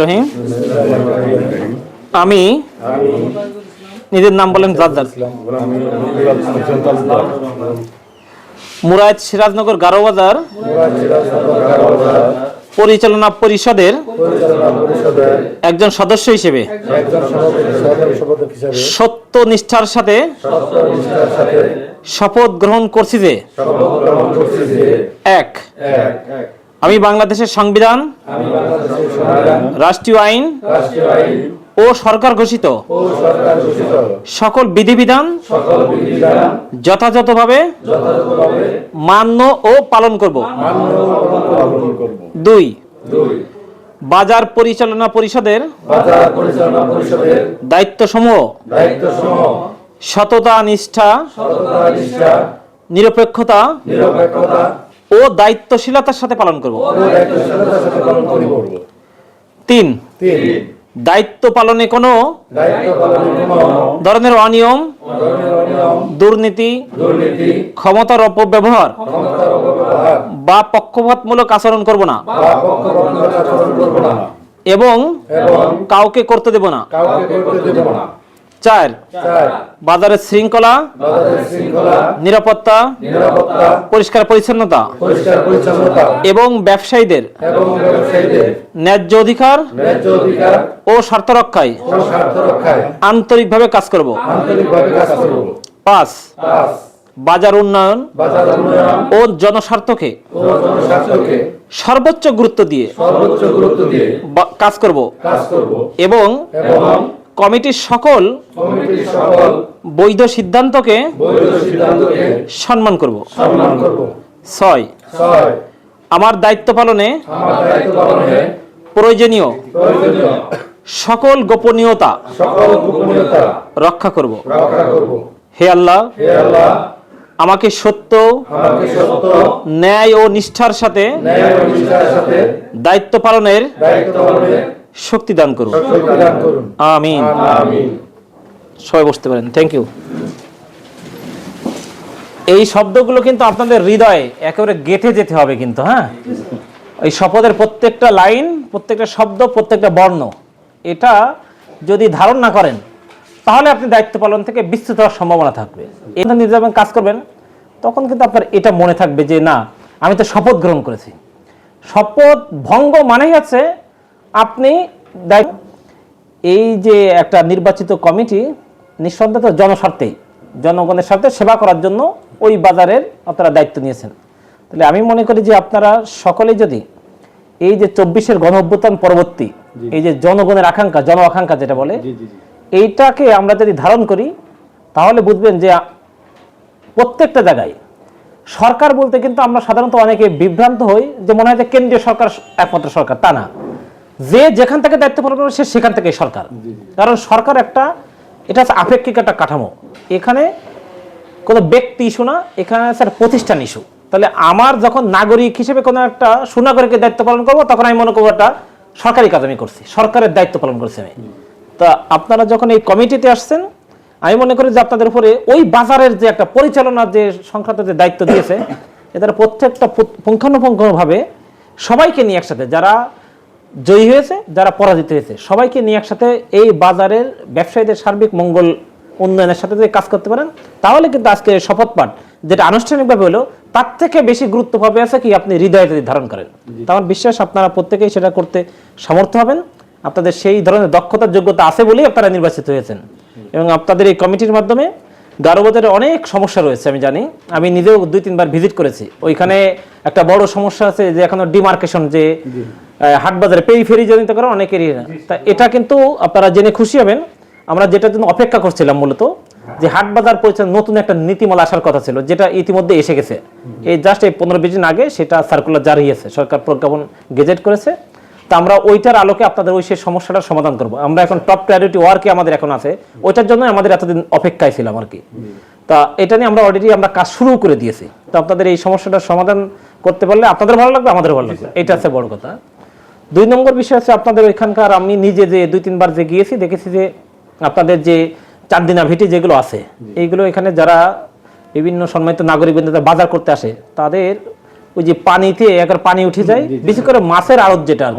রহিম। আমি নিজের নাম বলেন জাদ্দার মুরাদ সিরাজনগর গারো বাজার গারোবাজার পরিচালনা পরিষদের একজন সদস্য হিসেবে, সত্য নিষ্ঠার সাথে শপথ গ্রহণ করছি যে, এক আমি বাংলাদেশের সংবিধান রাষ্ট্রীয় আইন ও সরকার ঘোষিত। সকল বিধিবিধান যথাযথভাবে যথাযথভাবে মান্য ও পালন করব। দুই বাজার পরিচালনা পরিষদের দায়িত্বসমূহ দায়িত্ব সমূহ সততা নিষ্ঠা নিরপেক্ষতা ও দায়িত্বশীলতার সাথে পালন করব। তিন। দায়িত্ব পালনে কোনো ধরনের অনিয়ম দুর্নীতি ক্ষমতার অপব্যবহার বা পক্ষপাতমূলক আচরণ করব না। এবং কাউকে করতে দেব না। চার। বাজারের শৃঙ্খলা নিরাপত্তা পরিষ্কার পরিচ্ছন্নতা এবং ব্যবসায়ীদের ন্যায্য অধিকার ও স্বার্থ রক্ষায় আন্তরিকভাবে কাজ করব। পাঁচ। বাজার উন্নয়ন ও জনস্বার্থকে সর্বোচ্চ গুরুত্ব দিয়ে কাজ করব। এবং কমিটির সকল বৈধ সিদ্ধান্তকে সম্মান করব। ছয়। আমার দায়িত্ব পালনে প্রয়োজনীয় সকল গোপনীয়তা রক্ষা করব। হে আল্লাহ আমাকে সত্য ন্যায় ও নিষ্ঠার সাথে দায়িত্ব পালনের শক্তি দান করুন। আমিন। আমিন। সবাই বসতে পারেন থ্যাংক ইউ এই শব্দগুলো কিন্তু আপনাদের হৃদয়ে একেবারে গেঁথে যেতে হবে কিন্তু হ্যাঁ? এই শপথের প্রত্যেকটা লাইন প্রত্যেকটা শব্দ প্রত্যেকটা বর্ণ এটা যদি ধারণ না করেন তাহলে আপনি দায়িত্ব পালন থেকে বিস্তৃত হওয়ার সম্ভাবনা থাকবে। এটা নিজে যখন কাজ করবেন তখন কিন্তু আপনার এটা মনে থাকবে যে না আমি তো শপথ গ্রহণ করেছি। শপথ ভঙ্গ মানেই হচ্ছে আপনি দায়িত্ব এই যে একটা নির্বাচিত কমিটি নিঃসন্দেহ জনস্বার্থেই জনগণের স্বার্থে সেবা করার জন্য ওই বাজারের আপনারা দায়িত্ব নিয়েছেন। তাহলে আমি মনে করি যে আপনারা সকলে যদি এই যে চব্বিশের গণ অভ্যুত্থান পরবর্তী এই যে জনগণের আকাঙ্ক্ষা জন আকাঙ্ক্ষা যেটা বলে এইটাকে আমরা যদি ধারণ করি তাহলে বুঝবেন যে প্রত্যেকটা জায়গায় সরকার বলতে কিন্তু আমরা সাধারণত অনেকে বিভ্রান্ত হই যে মনে হয় যে কেন্দ্রীয় সরকার একমাত্র সরকার তা না। যে যেখান থেকে দায়িত্ব পালন করবে সে সেখান থেকে সরকার। কারণ সরকার একটা এটা হচ্ছে আপেক্ষিক একটা কাঠামো। এখানে কোনো ব্যক্তি ইস্যু না এখানে স্যার প্রতিষ্ঠান ইস্যু। তাহলে আমার যখন নাগরিক হিসেবে কোনো একটা সুনাগরিকের দায়িত্ব পালন করব তখন আমি মনে করব একটা সরকারি কাজ আমি করছি সরকারের দায়িত্ব পালন করছি আমি। তা আপনারা যখন এই কমিটিতে আসছেন আমি মনে করি যে আপনাদের উপরে ওই বাজারের যে একটা পরিচালনার যে সংক্রান্ত যে দায়িত্ব দিয়েছে এদের প্রত্যেকটা পুঙ্খানুপুঙ্খভাবে সবাইকে নিয়ে একসাথে যারা জয়ী হয়েছে যারা পরাজিত হয়েছে। সবাইকে নিয়ে একসাথে এই বাজারের ব্যবসায়ীদের সার্বিক মঙ্গল উন্নয়নের সাথে যদি কাজ করতে পারেন তাহলে কিন্তু আজকে শপথ পাঠ যেটা আনুষ্ঠানিকভাবে হলো তার থেকে বেশি গুরুত্ব পাবে আছে কি আপনি হৃদয়ে যদি ধারণ করেন। তো আমার বিশ্বাস আপনারা প্রত্যেকেই সেটা করতে সমর্থ হবেন। আপনাদের সেই ধরনের দক্ষতার যোগ্যতা আছে বলেই আপনারা নির্বাচিত হয়েছেন। এবং আপনাদের এই কমিটির মাধ্যমে গারোবাজারে অনেক সমস্যা রয়েছে আমি জানি। আমি নিজেও দুই তিনবার ভিজিট করেছি। ওইখানে একটা বড় সমস্যা আছে যে এখনও ডিমার্কেশন যে হাট বাজারে পেরিফেরি জনিত করে অনেকেরই না। তা এটা কিন্তু আপনারা জেনে খুশি হবেন। আমরা যেটার জন্য অপেক্ষা করছিলাম মূলত যে হাট বাজার পরিচালনা নতুন একটা নীতিমালা আসার কথা ছিল যেটা ইতিমধ্যে এসে গেছে। এই জাস্ট এই পনেরো বিশ দিন আগে সেটা সার্কুলার জারি হয়েছে। সরকার প্রজ্ঞাপন গেজেট করেছে। তা আমরা ওইটার আলোকে আপনাদের ওই সেই সমস্যাটার সমাধান করব। আমরা এখন টপ প্রায়োরিটি ওয়ার্কে আমাদের এখন আছে। ওইটার জন্য আমাদের এতদিন অপেক্ষায় ছিলাম আর কি। তা এটা নিয়ে আমরা অলরেডি আমরা কাজ শুরু করে দিয়েছি। তো আপনাদের এই সমস্যাটার সমাধান করতে পারলে আপনাদের ভালো লাগবে আমাদের ভালো লাগবে। এটা হচ্ছে বড় কথা। দুই নম্বর বিষয় হচ্ছে আপনাদের ওইখানকার আমি নিজে যে দুই তিনবার যে গিয়েছি দেখেছি যে আপনাদের যে চারদিনা ভিটি যেগুলো আছে এইগুলো এখানে যারা বিভিন্ন সম্মানিত নাগরিক বাজার করতে আসে তাদের ওই যে পানিতে একবার পানি উঠে যায় বিশেষ করে মাছের আড়ত যেটা আর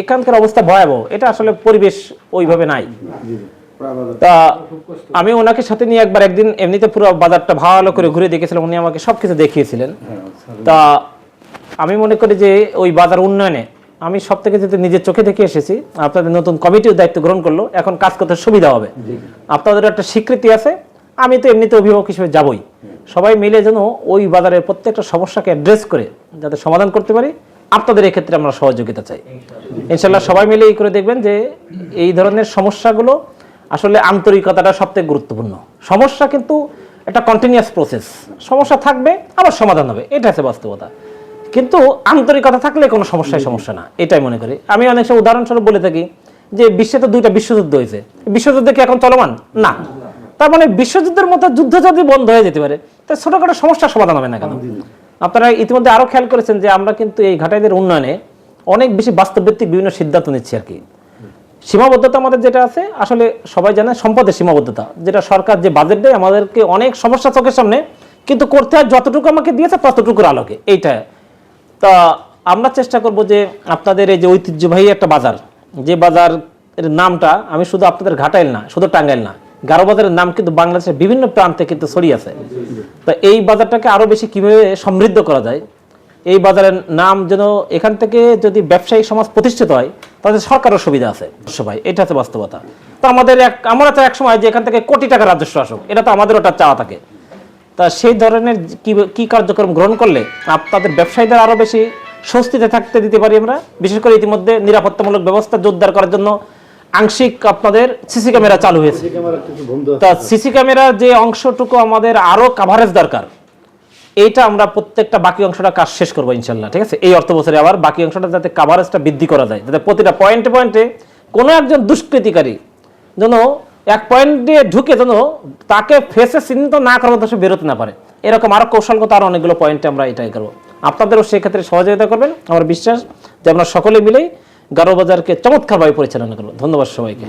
এখানকার অবস্থা ভয়াবহ। এটা আসলে পরিবেশ ওইভাবে নাই। তা আমি ওনাকে সাথে নিয়ে একবার একদিন এমনিতে পুরো বাজারটা ভালো করে ঘুরে দেখেছিলাম উনি আমাকে সবকিছু দেখিয়েছিলেন। তা আমি মনে করি যে ওই বাজার উন্নয়নে আমি সব থেকে যেহেতু নিজের চোখে দেখে এসেছি আপনাদের নতুন কমিটিও দায়িত্ব গ্রহণ করল এখন কাজ করতে সুবিধা হবে। আপনাদের একটা স্বীকৃতি আছে আমি তো এমনিতে অভিভাবক হিসেবে যাবই। সবাই মিলে যেন ওই বাজারের প্রত্যেকটা সমস্যাকে অ্যাড্রেস করে যাতে সমাধান করতে পারি। আপনাদের এক্ষেত্রে আমরা সহযোগিতা চাই। ইনশাল্লাহ সবাই মিলে এই করে দেখবেন যে এই ধরনের সমস্যাগুলো আসলে আন্তরিকতাটা সবথেকে গুরুত্বপূর্ণ। সমস্যা কিন্তু একটা কন্টিনিউয়াস প্রসেস সমস্যা থাকবে, আবার সমাধান হবে। এটা হচ্ছে বাস্তবতা। কিন্তু আন্তরিকতা থাকলে কোনো সমস্যায় সমস্যা না। এটাই মনে করি। আমি অনেক সময় উদাহরণস্বরূপ বলে থাকি যে বিশ্বে তো দুইটা বিশ্বযুদ্ধ হয়েছে। বিশ্বযুদ্ধ কি এখন চলমান? না। তার মানে বিশ্বযুদ্ধের মতো যুদ্ধ যদি বন্ধ হয়ে যেতে পারে। তাহলে ছোটখাটো সমস্যার সমাধান হবে না কেন? আপনারা ইতিমধ্যে আরও খেয়াল করেছেন যে আমরা কিন্তু এই ঘাটাইদের উন্নয়নে অনেক বেশি বাস্তবভিত্তিক বিভিন্ন সিদ্ধান্ত নিচ্ছি আর কি। সীমাবদ্ধতা আমাদের যেটা আছে আসলে সবাই জানে সম্পদের সীমাবদ্ধতা যেটা সরকার যে বাজেট দেয় আমাদেরকে অনেক সমস্যা চোখের সামনে কিন্তু করতে হয় যতটুকু আমাকে দিয়েছে ততটুকুর আলোকে এইটা। তা আমরা চেষ্টা করব যে আপনাদের এই যে ঐতিহ্যবাহী একটা বাজার যে বাজার নামটা আমি শুধু আপনাদের ঘাটাইল না শুধু টাঙ্গাইল না গারো বাজারের নাম কিন্তু বাংলাদেশের বিভিন্ন প্রান্তে কিন্তু ছড়িয়ে আছে। তা এই বাজারটাকে আরও বেশি কীভাবে সমৃদ্ধ করা যায়? এই বাজারের নাম যেন এখান থেকে যদি ব্যবসায়িক সমাজ প্রতিষ্ঠিত হয়, তাহলে সরকারের সুবিধা আছে। সবাই এটা হচ্ছে বাস্তবতা। তো আমাদের এক আমরা তো এক সময় যে এখান থেকে কোটি টাকা রাজস্ব আসুক, এটা তো আমাদের ওটা চাওয়া থাকে। তা সেই ধরনের কি কি কার্যক্রম গ্রহণ করলে আপনাদের ব্যবসায়ীদের আরও বেশি স্বস্তিতে থাকতে দিতে পারি আমরা? বিশেষ করে ইতিমধ্যে নিরাপত্তামূলক ব্যবস্থা জোরদার করার জন্য আংশিক আপনাদের সিসি ক্যামেরা চালু হয়েছে। তা সিসি ক্যামেরার যে অংশটুকু আমাদের আরও কাভারেজ দরকার এইটা আমরা প্রত্যেকটা বাকি অংশটা কাজ শেষ করব ইনশাল্লাহ ঠিক আছে? এই অর্থ বছরে আবার বাকি অংশটা যাতে কাভারেজটা বৃদ্ধি করা যায় যাতে প্রতিটা পয়েন্টে পয়েন্টে কোনো একজন দুষ্কৃতিকারী যেন এক পয়েন্ট দিয়ে ঢুকে যেন তাকে ফেসে চিহ্নিত না করার মতো সে বেরোতে না পারে। এরকম আরও কৌশলগত আরও অনেকগুলো পয়েন্টে আমরা এটাই করব। আপনাদেরও সেক্ষেত্রে সহযোগিতা করবেন। আমার বিশ্বাস যে আমরা সকলে মিলেই গারো বাজারকে চমৎকারভাবে পরিচালনা করল। ধন্যবাদ সবাইকে।